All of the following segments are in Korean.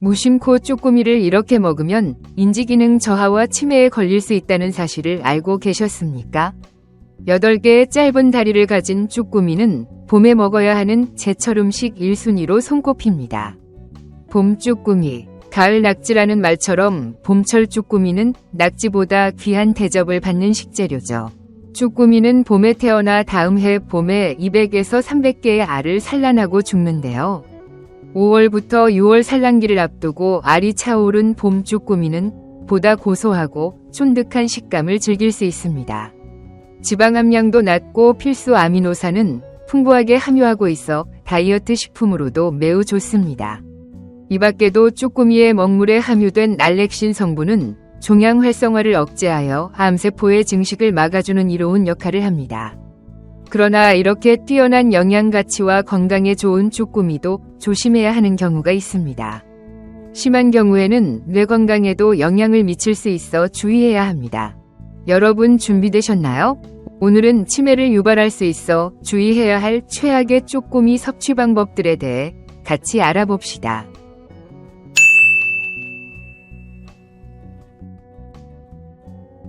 무심코 쪼꼬미를 이렇게 먹으면 인지기능 저하와 치매에 걸릴 수 있다는 사실을 알고 계셨습니까? 8개의 짧은 다리를 가진 쭈꾸미는 봄에 먹어야 하는 제철 음식 1순위로 손꼽힙니다. 봄 쭈꾸미, 가을 낙지라는 말처럼 봄철 쭈꾸미는 낙지보다 귀한 대접을 받는 식재료죠. 쭈꾸미는 봄에 태어나 다음 해 봄에 200에서 300개의 알을 산란하고 죽는데요. 5월부터 6월 산란기를 앞두고 알이 차오른 봄 쭈꾸미는 보다 고소하고 쫀득한 식감을 즐길 수 있습니다. 지방 함량도 낮고 필수 아미노산은 풍부하게 함유하고 있어 다이어트 식품으로도 매우 좋습니다. 이 밖에도 쭈꾸미의 먹물에 함유된 알렉신 성분은 종양 활성화를 억제하여 암세포의 증식을 막아주는 이로운 역할을 합니다. 그러나 이렇게 뛰어난 영양 가치와 건강에 좋은 쭈꾸미도 조심해야 하는 경우가 있습니다. 심한 경우에는 뇌 건강에도 영향을 미칠 수 있어 주의해야 합니다. 여러분 준비되셨나요? 오늘은 치매를 유발할 수 있어 주의해야 할 최악의 쪼꼬미 섭취 방법들에 대해 같이 알아봅시다.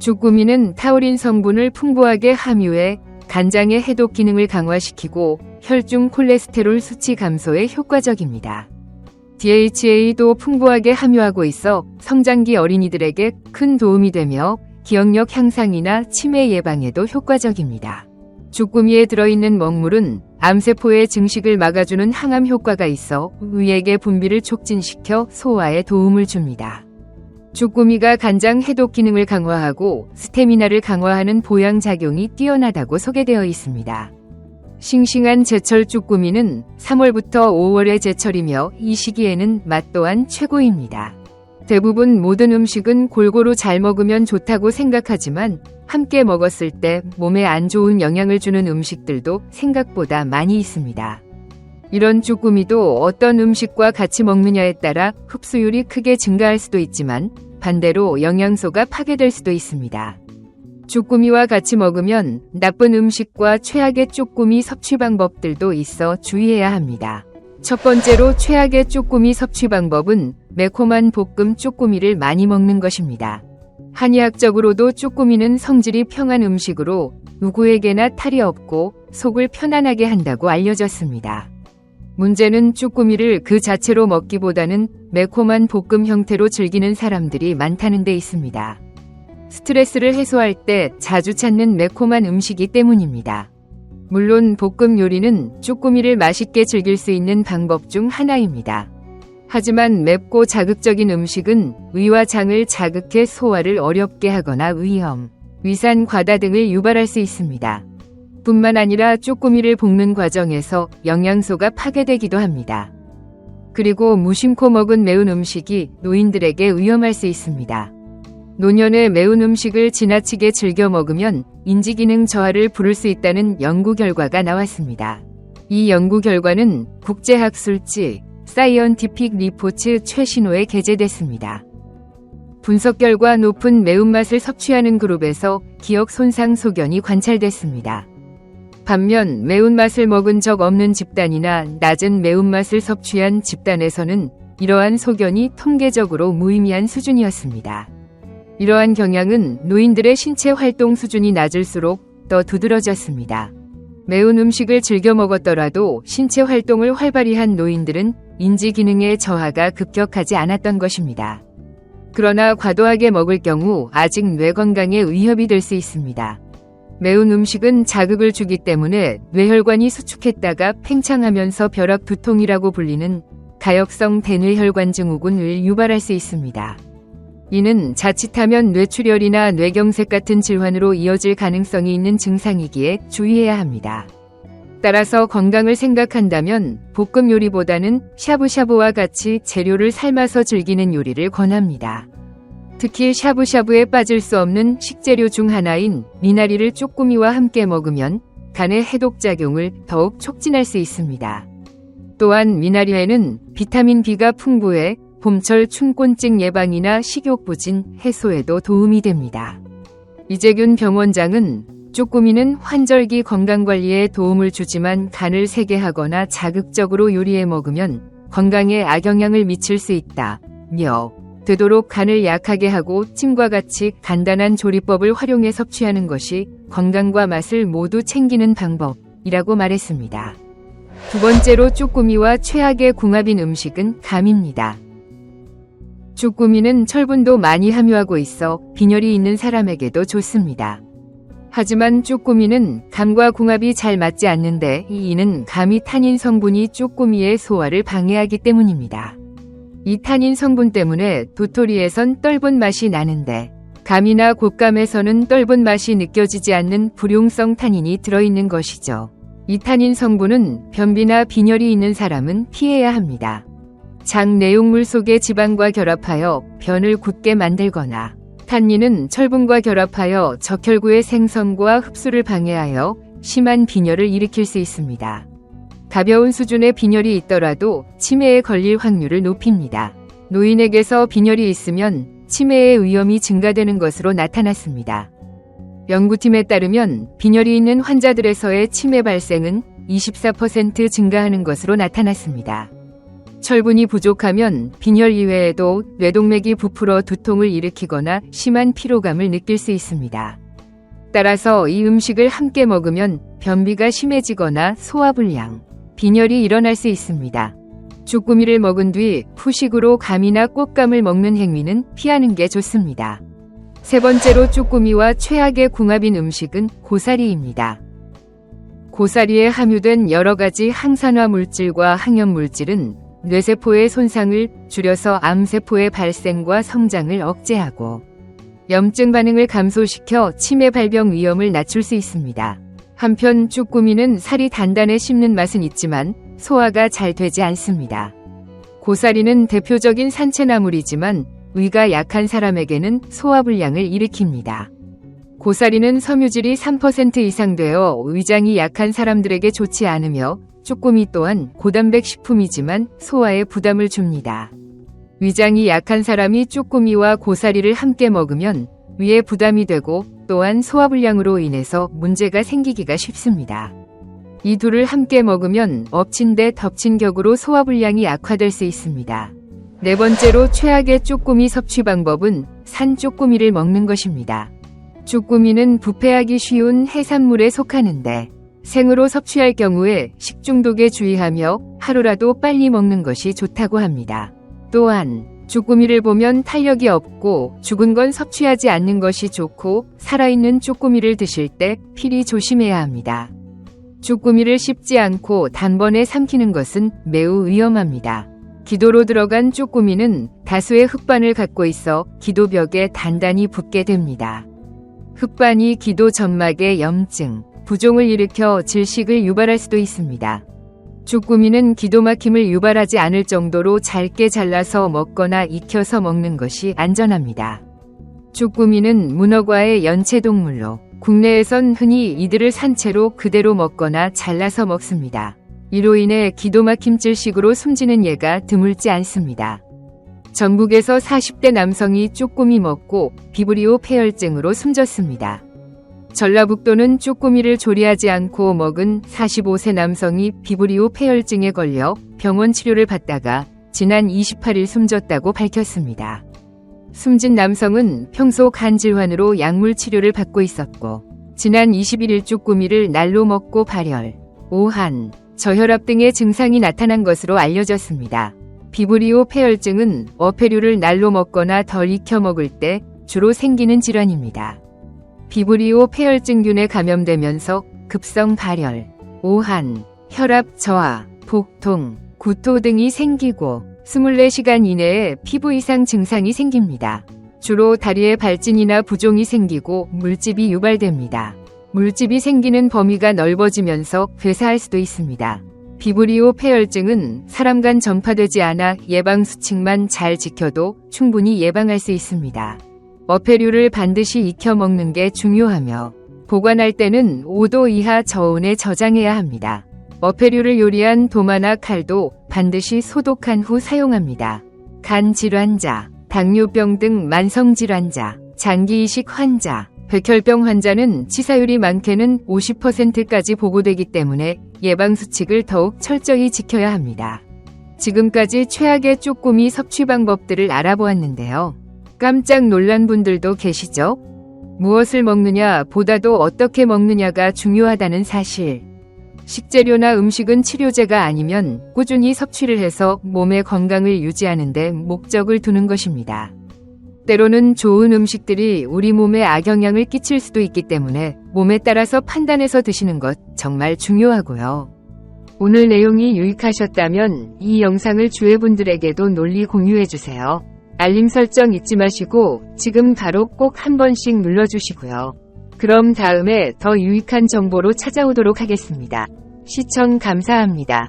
쭈꾸미는 타우린 성분을 풍부하게 함유해 간장의 해독 기능을 강화시키고 혈중 콜레스테롤 수치 감소에 효과적입니다. DHA도 풍부하게 함유하고 있어 성장기 어린이들에게 큰 도움이 되며 기억력 향상이나 치매 예방에도 효과적입니다. 쭈꾸미에 들어있는 먹물은 암세포의 증식을 막아주는 항암 효과가 있어 위액의 분비를 촉진시켜 소화에 도움을 줍니다. 쭈꾸미가 간장 해독 기능을 강화하고 스태미나를 강화하는 보양 작용이 뛰어나다고 소개되어 있습니다. 싱싱한 제철 쭈꾸미는 3월부터 5월의 제철이며 이 시기에는 맛 또한 최고입니다. 대부분 모든 음식은 골고루 잘 먹으면 좋다고 생각하지만 함께 먹었을 때 몸에 안 좋은 영향을 주는 음식들도 생각보다 많이 있습니다. 이런 쭈꾸미도 어떤 음식과 같이 먹느냐에 따라 흡수율이 크게 증가할 수도 있지만 반대로 영양소가 파괴될 수도 있습니다. 쭈꾸미와 같이 먹으면 나쁜 음식과 최악의 쭈꾸미 섭취 방법들도 있어 주의해야 합니다. 첫 번째로 최악의 쭈꾸미 섭취 방법은 매콤한 볶음 쭈꾸미를 많이 먹는 것입니다. 한의학적으로도 쭈꾸미는 성질이 평한 음식으로 누구에게나 탈이 없고 속을 편안하게 한다고 알려졌습니다. 문제는 쭈꾸미를 그 자체로 먹기보다는 매콤한 볶음 형태로 즐기는 사람들이 많다는 데 있습니다. 스트레스를 해소할 때 자주 찾는 매콤한 음식이 때문입니다. 물론 볶음 요리는 쭈꾸미를 맛있게 즐길 수 있는 방법 중 하나입니다. 하지만 맵고 자극적인 음식은 위와 장을 자극해 소화를 어렵게 하거나 위험, 위산 과다 등을 유발할 수 있습니다. 뿐만 아니라 쭈꾸미를 볶는 과정에서 영양소가 파괴되기도 합니다. 그리고 무심코 먹은 매운 음식이 노인들에게 위험할 수 있습니다. 노년에 매운 음식을 지나치게 즐겨 먹으면 인지기능 저하를 부를 수 있다는 연구 결과가 나왔습니다. 이 연구 결과는 국제학술지 사이언티픽 리포츠 최신호에 게재됐습니다. 분석 결과 높은 매운맛을 섭취하는 그룹에서 기억 손상 소견이 관찰됐습니다. 반면 매운맛을 먹은 적 없는 집단이나 낮은 매운맛을 섭취한 집단에서는 이러한 소견이 통계적으로 무의미한 수준이었습니다. 이러한 경향은 노인들의 신체 활동 수준이 낮을수록 더 두드러졌습니다. 매운 음식을 즐겨 먹었더라도 신체 활동을 활발히 한 노인들은 인지 기능의 저하가 급격하지 않았던 것입니다. 그러나 과도하게 먹을 경우 아직 뇌 건강에 위협이 될 수 있습니다. 매운 음식은 자극을 주기 때문에 뇌혈관이 수축했다가 팽창하면서 벼락 두통이라고 불리는 가역성 대뇌혈관 증후군을 유발할 수 있습니다. 이는 자칫하면 뇌출혈이나 뇌경색 같은 질환으로 이어질 가능성이 있는 증상이기에 주의해야 합니다. 따라서 건강을 생각한다면 볶음 요리보다는 샤브샤브와 같이 재료를 삶아서 즐기는 요리를 권합니다. 특히 샤브샤브에 빠질 수 없는 식재료 중 하나인 미나리를 쪼꾸미와 함께 먹으면 간의 해독작용을 더욱 촉진할 수 있습니다. 또한 미나리에는 비타민 B가 풍부해 봄철 춘곤증 예방이나 식욕 부진 해소에도 도움이 됩니다. 이재균 병원장은 쪼꾸미는 환절기 건강관리에 도움을 주지만 간을 세게 하거나 자극적으로 요리해 먹으면 건강에 악영향을 미칠 수 있다. 며 되도록 간을 약하게 하고 찜과 같이 간단한 조리법을 활용해 섭취하는 것이 건강과 맛을 모두 챙기는 방법이라고 말했습니다. 두 번째로 쭈꾸미와 최악의 궁합인 음식은 감입니다. 쭈꾸미는 철분도 많이 함유하고 있어 빈혈이 있는 사람에게도 좋습니다. 하지만 쭈꾸미는 감과 궁합이 잘 맞지 않는데 이는 감이 타닌 성분이 쭈꾸미의 소화를 방해하기 때문입니다. 이 타닌 성분 때문에 도토리에선 떫은 맛이 나는데 감이나 곶감에서는 떫은 맛이 느껴지지 않는 불용성 타닌이 들어있는 것이죠. 이 타닌 성분은 변비나 빈혈이 있는 사람은 피해야 합니다. 장 내용물 속의 지방과 결합하여 변을 굳게 만들거나 탄닌은 철분과 결합하여 적혈구의 생성과 흡수를 방해하여 심한 빈혈을 일으킬 수 있습니다. 가벼운 수준의 빈혈이 있더라도 치매에 걸릴 확률을 높입니다. 노인에게서 빈혈이 있으면 치매의 위험이 증가되는 것으로 나타났습니다. 연구팀에 따르면 빈혈이 있는 환자들에서의 치매 발생은 24% 증가하는 것으로 나타났습니다. 철분이 부족하면 빈혈 이외에도 뇌동맥이 부풀어 두통을 일으키거나 심한 피로감을 느낄 수 있습니다. 따라서 이 음식을 함께 먹으면 변비가 심해지거나 소화불량, 빈혈이 일어날 수 있습니다. 쭈꾸미를 먹은 뒤 후식으로 감이나 꽃감을 먹는 행위는 피하는 게 좋습니다. 세 번째로 쭈꾸미와 최악의 궁합인 음식은 고사리입니다. 고사리에 함유된 여러 가지 항산화 물질과 항염 물질은 뇌세포의 손상을 줄여서 암세포의 발생과 성장을 억제하고 염증 반응을 감소시켜 치매 발병 위험을 낮출 수 있습니다. 한편 쭈꾸미는 살이 단단해 씹는 맛은 있지만 소화가 잘 되지 않습니다. 고사리는 대표적인 산채나물이지만 위가 약한 사람에게는 소화불량을 일으킵니다. 고사리는 섬유질이 3% 이상 되어 위장이 약한 사람들에게 좋지 않으며 쭈꾸미 또한 고단백 식품이지만 소화에 부담을 줍니다. 위장이 약한 사람이 쭈꾸미와 고사리를 함께 먹으면 위에 부담이 되고 또한 소화불량으로 인해서 문제가 생기기가 쉽습니다. 이 둘을 함께 먹으면 엎친 데 덮친 격으로 소화불량이 악화될 수 있습니다. 네 번째로 최악의 쭈꾸미 섭취 방법은 산 쭈꾸미를 먹는 것입니다. 쭈꾸미는 부패하기 쉬운 해산물에 속하는데 생으로 섭취할 경우에 식중독에 주의하며 하루라도 빨리 먹는 것이 좋다고 합니다. 또한 쭈꾸미를 보면 탄력이 없고 죽은 건 섭취하지 않는 것이 좋고 살아있는 쭈꾸미를 드실 때 필히 조심해야 합니다. 쭈꾸미를 씹지 않고 단번에 삼키는 것은 매우 위험합니다. 기도로 들어간 쭈꾸미는 다수의 흑반을 갖고 있어 기도벽에 단단히 붙게 됩니다. 흑반이 기도 점막에 염증, 부종을 일으켜 질식을 유발할 수도 있습니다. 쭈꾸미는 기도막힘을 유발하지 않을 정도로 잘게 잘라서 먹거나 익혀서 먹는 것이 안전합니다. 쭈꾸미는 문어과의 연체동물로 국내에선 흔히 이들을 산채로 그대로 먹거나 잘라서 먹습니다. 이로 인해 기도막힘 질식으로 숨지는 예가 드물지 않습니다. 전국에서 40대 남성이 쭈꾸미 먹고 비브리오 폐혈증으로 숨졌습니다. 전라북도는 쭈꾸미를 조리하지 않고 먹은 45세 남성이 비브리오 폐혈증에 걸려 병원 치료를 받다가 지난 28일 숨졌다고 밝혔습니다. 숨진 남성은 평소 간 질환으로 약물 치료를 받고 있었고 지난 21일 쭈꾸미를 날로 먹고 발열, 오한, 저혈압 등의 증상이 나타난 것으로 알려졌습니다. 비브리오 폐혈증은 어패류를 날로 먹거나 덜 익혀 먹을 때 주로 생기는 질환입니다. 비브리오 폐혈증균에 감염되면서 급성 발열, 오한, 혈압 저하, 복통, 구토 등이 생기고 24시간 이내에 피부 이상 증상이 생깁니다. 주로 다리에 발진이나 부종이 생기고 물집이 유발됩니다. 물집이 생기는 범위가 넓어지면서 괴사할 수도 있습니다. 비브리오 폐혈증은 사람 간 전파되지 않아 예방 수칙만 잘 지켜도 충분히 예방할 수 있습니다. 어패류를 반드시 익혀 먹는 게 중요하며 보관할 때는 5도 이하 저온에 저장해야 합니다. 어패류를 요리한 도마나 칼도 반드시 소독한 후 사용합니다. 간 질환자, 당뇨병 등 만성 질환자, 장기 이식 환자, 백혈병 환자는 치사율이 많게는 50%까지 보고되기 때문에 예방 수칙을 더욱 철저히 지켜야 합니다. 지금까지 최악의 쪼꼬미 섭취 방법들을 알아보았는데요. 깜짝 놀란 분들도 계시죠? 무엇을 먹느냐 보다도 어떻게 먹느냐가 중요하다는 사실. 식재료나 음식은 치료제가 아니면 꾸준히 섭취를 해서 몸의 건강을 유지하는데 목적을 두는 것입니다. 때로는 좋은 음식들이 우리 몸에 악영향을 끼칠 수도 있기 때문에 몸에 따라서 판단해서 드시는 것 정말 중요하고요. 오늘 내용이 유익하셨다면 이 영상을 주위분들에게도 논리 공유해주세요. 알림 설정 잊지 마시고 지금 바로 꼭 한 번씩 눌러주시고요. 그럼 다음에 더 유익한 정보로 찾아오도록 하겠습니다. 시청 감사합니다.